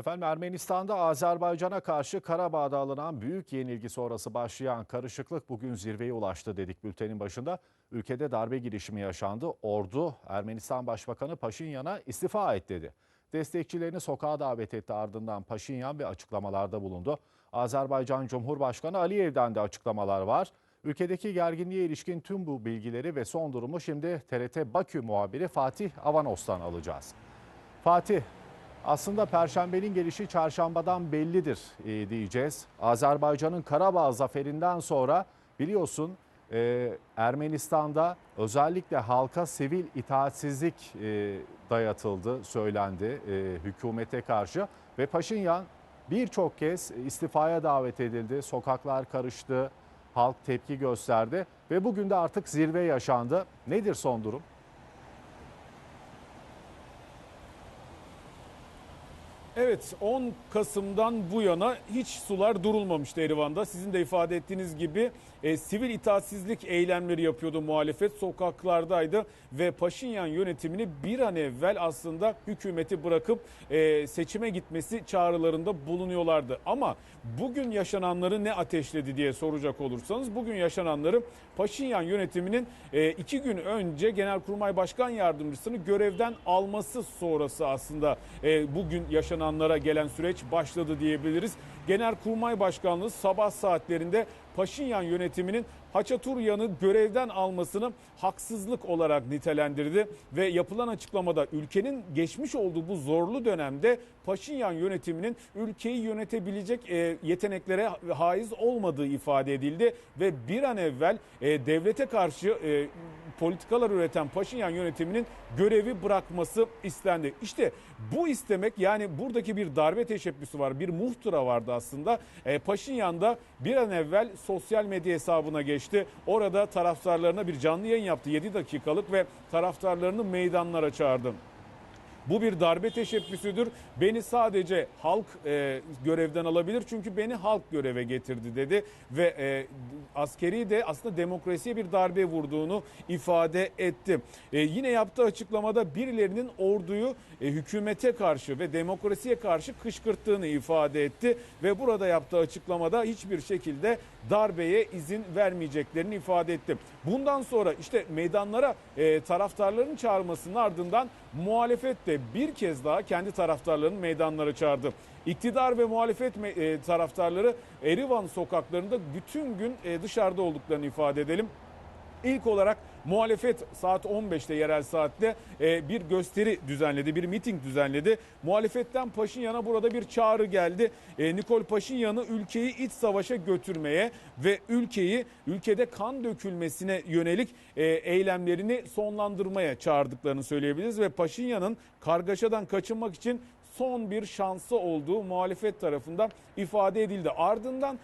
Efendim Ermenistan'da Azerbaycan'a karşı Karabağ'da alınan büyük yenilgi sonrası başlayan karışıklık bugün zirveye ulaştı dedik bültenin başında. Ülkede darbe girişimi yaşandı. Ordu Ermenistan Başbakanı Paşinyan'a istifa et dedi. Destekçilerini sokağa davet etti ardından Paşinyan bir açıklamalarda bulundu. Azerbaycan Cumhurbaşkanı Aliyev'den de açıklamalar var. Ülkedeki gerginliğe ilişkin tüm bu bilgileri ve son durumu şimdi TRT Bakü muhabiri Fatih Avanos'tan alacağız. Fatih, aslında Perşembenin gelişi çarşambadan bellidir e, diyeceğiz. Azerbaycan'ın Karabağ zaferinden sonra biliyorsun e, Ermenistan'da özellikle halka sivil itaatsizlik e, dayatıldı, söylendi hükümete karşı. Ve Paşinyan birçok kez istifaya davet edildi. Sokaklar karıştı, halk tepki gösterdi ve bugün de artık zirve yaşandı. Nedir son durum? Evet 10 Kasım'dan bu yana hiç sular durulmamıştı Erivan'da. Sizin de ifade ettiğiniz gibi e, sivil itaatsizlik eylemleri yapıyordu muhalefet. Sokaklardaydı ve Paşinyan yönetimini bir an evvel aslında hükümeti bırakıp e, seçime gitmesi çağrılarında bulunuyorlardı. Ama bugün yaşananları ne ateşledi diye soracak olursanız bugün yaşananları Paşinyan yönetiminin e, iki gün önce Genelkurmay Başkan Yardımcısını görevden alması sonrası aslında e, bugün yaşananlara gelen süreç başladı diyebiliriz. Genelkurmay Başkanlığı sabah saatlerinde Paşinyan yönetiminin Haçaturyan'ı görevden almasını haksızlık olarak nitelendirdi ve yapılan açıklamada ülkenin geçmiş olduğu bu zorlu dönemde Paşinyan yönetiminin ülkeyi yönetebilecek e, yeteneklere haiz olmadığı ifade edildi ve bir an evvel e, devlete karşı e, politikalar üreten Paşinyan yönetiminin görevi bırakması istendi. İşte bu istemek yani buradaki bir darbe teşebbüsü var. Bir muhtıra vardı aslında. E, Paşinyan da bir an evvel sosyal medya hesabına geçti. Orada taraftarlarına bir canlı yayın yaptı 7 dakikalık ve taraftarlarını meydanlara çağırdı. Bu bir darbe teşebbüsüdür. Beni sadece halk e, görevden alabilir çünkü beni halk göreve getirdi dedi ve e, askeri de aslında demokrasiye bir darbe vurduğunu ifade etti. E, yine yaptığı açıklamada birilerinin orduyu e, hükümete karşı ve demokrasiye karşı kışkırttığını ifade etti ve burada yaptığı açıklamada hiçbir şekilde darbeye izin vermeyeceklerini ifade etti. Bundan sonra işte meydanlara e, taraftarların çağırmasının ardından muhalefet de bir kez daha kendi taraftarlarını meydanlara çağırdı. İktidar ve muhalefet e, taraftarları Erivan sokaklarında bütün gün e, dışarıda olduklarını ifade edelim. İlk olarak muhalefet saat 15'te yerel saatte e, bir gösteri düzenledi, bir miting düzenledi. Muhalefetten Paşinyan'a burada bir çağrı geldi. E, Nikol Paşinyan'ı ülkeyi iç savaşa götürmeye ve ülkeyi ülkede kan dökülmesine yönelik e, eylemlerini sonlandırmaya çağırdıklarını söyleyebiliriz. Ve Paşinyan'ın kargaşadan kaçınmak için son bir şansı olduğu muhalefet tarafından ifade edildi. Ardından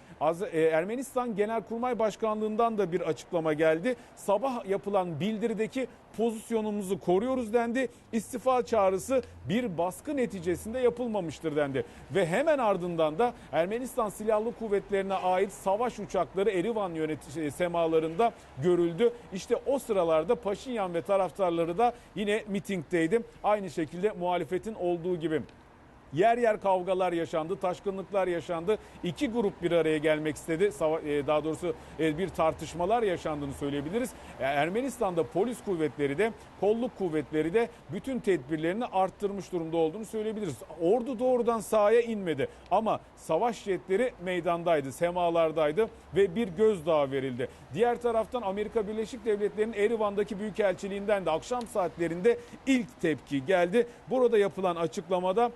e, Ermenistan Genelkurmay Başkanlığından da bir açıklama geldi. Sabah yapılan bildirideki pozisyonumuzu koruyoruz dendi. İstifa çağrısı bir baskı neticesinde yapılmamıştır dendi. Ve hemen ardından da Ermenistan Silahlı Kuvvetlerine ait savaş uçakları Erivan yönetici semalarında görüldü. İşte o sıralarda Paşinyan ve taraftarları da yine mitingdeydi. Aynı şekilde muhalefetin olduğu gibi. Yer yer kavgalar yaşandı, taşkınlıklar yaşandı. İki grup bir araya gelmek istedi. E, Daha doğrusu e, bir tartışmalar yaşandığını söyleyebiliriz. E, Ermenistan'da polis kuvvetleri de, kolluk kuvvetleri de bütün tedbirlerini arttırmış durumda olduğunu söyleyebiliriz. Ordu doğrudan sahaya inmedi ama savaş jetleri meydandaydı, semalardaydı ve bir gözdağı verildi. Diğer taraftan Amerika Birleşik Devletleri'nin Erivan'daki büyükelçiliğinden de akşam saatlerinde ilk tepki geldi. Burada yapılan açıklamada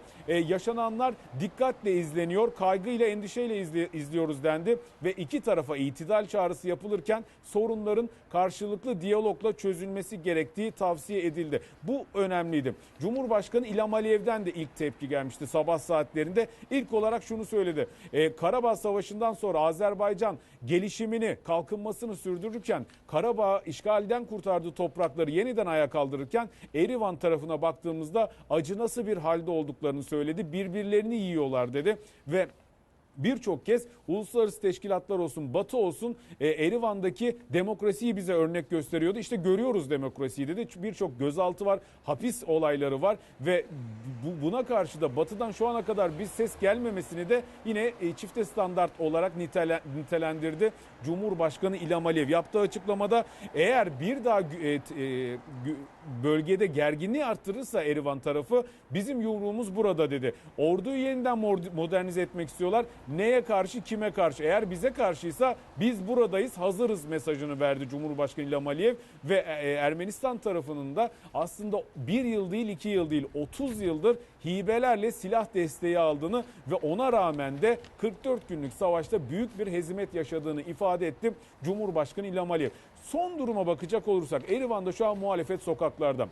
yaşananlar dikkatle izleniyor, kaygıyla, endişeyle izli- izliyoruz dendi ve iki tarafa itidal çağrısı yapılırken sorunların karşılıklı diyalogla çözülmesi gerektiği tavsiye edildi. Bu önemliydi. Cumhurbaşkanı İlham Aliyev'den de ilk tepki gelmişti sabah saatlerinde. İlk olarak şunu söyledi. E, Karabağ Savaşı'ndan sonra Azerbaycan gelişimini, kalkınmasını sürdürürken Karabağ işgalden kurtardığı toprakları yeniden ayağa kaldırırken Erivan tarafına baktığımızda acı nasıl bir halde olduklarını söyledi. Birbirlerini yiyorlar dedi ve birçok kez uluslararası teşkilatlar olsun, Batı olsun e, Erivan'daki demokrasiyi bize örnek gösteriyordu. İşte görüyoruz demokrasiyi dedi. Birçok gözaltı var, hapis olayları var ve bu, buna karşı da Batı'dan şu ana kadar bir ses gelmemesini de yine e, çifte standart olarak nitele- nitelendirdi. Cumhurbaşkanı İlham Aliyev yaptığı açıklamada eğer bir daha e, e, bölgede gerginliği arttırırsa Erivan tarafı bizim yumruğumuz burada dedi. Orduyu yeniden modernize etmek istiyorlar. Neye karşı kime karşı? Eğer bize karşıysa biz buradayız hazırız mesajını verdi Cumhurbaşkanı İlham Aliyev ve e, Ermenistan tarafının da aslında bir yıl değil iki yıl değil 30 yıldır hibelerle silah desteği aldığını ve ona rağmen de 44 günlük savaşta büyük bir hezimet yaşadığını ifade etti Cumhurbaşkanı İlham Aliyev. Son duruma bakacak olursak Erivan'da şu an muhalefet sokaklarda.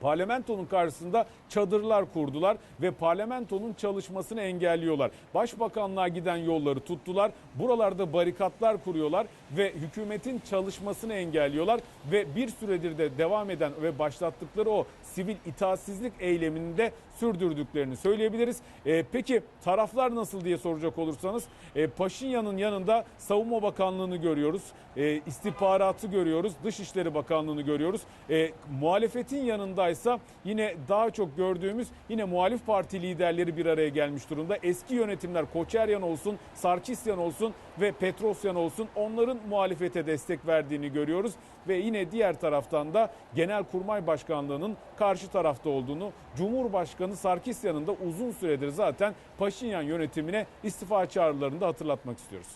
Parlamentonun karşısında çadırlar kurdular ve parlamentonun çalışmasını engelliyorlar. Başbakanlığa giden yolları tuttular. Buralarda barikatlar kuruyorlar ve hükümetin çalışmasını engelliyorlar ve bir süredir de devam eden ve başlattıkları o sivil itaatsizlik eylemini de sürdürdüklerini söyleyebiliriz. Ee, peki taraflar nasıl diye soracak olursanız e, Paşinyan'ın yanında Savunma Bakanlığı'nı görüyoruz. E, istihbaratı görüyoruz. Dışişleri Bakanlığı'nı görüyoruz. E, muhalefetin yanındaysa yine daha çok gördüğümüz yine muhalif parti liderleri bir araya gelmiş durumda. Eski yönetimler Koçeryan olsun, Sarkisyan olsun ve Petrosyan olsun onların muhalefete destek verdiğini görüyoruz. Ve yine diğer taraftan da Genelkurmay Başkanlığı'nın karşı tarafta olduğunu, Cumhurbaşkanı Sarkisyan'ın da uzun süredir zaten Paşinyan yönetimine istifa çağrılarını da hatırlatmak istiyoruz.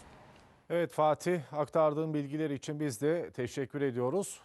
Evet Fatih aktardığın bilgiler için biz de teşekkür ediyoruz.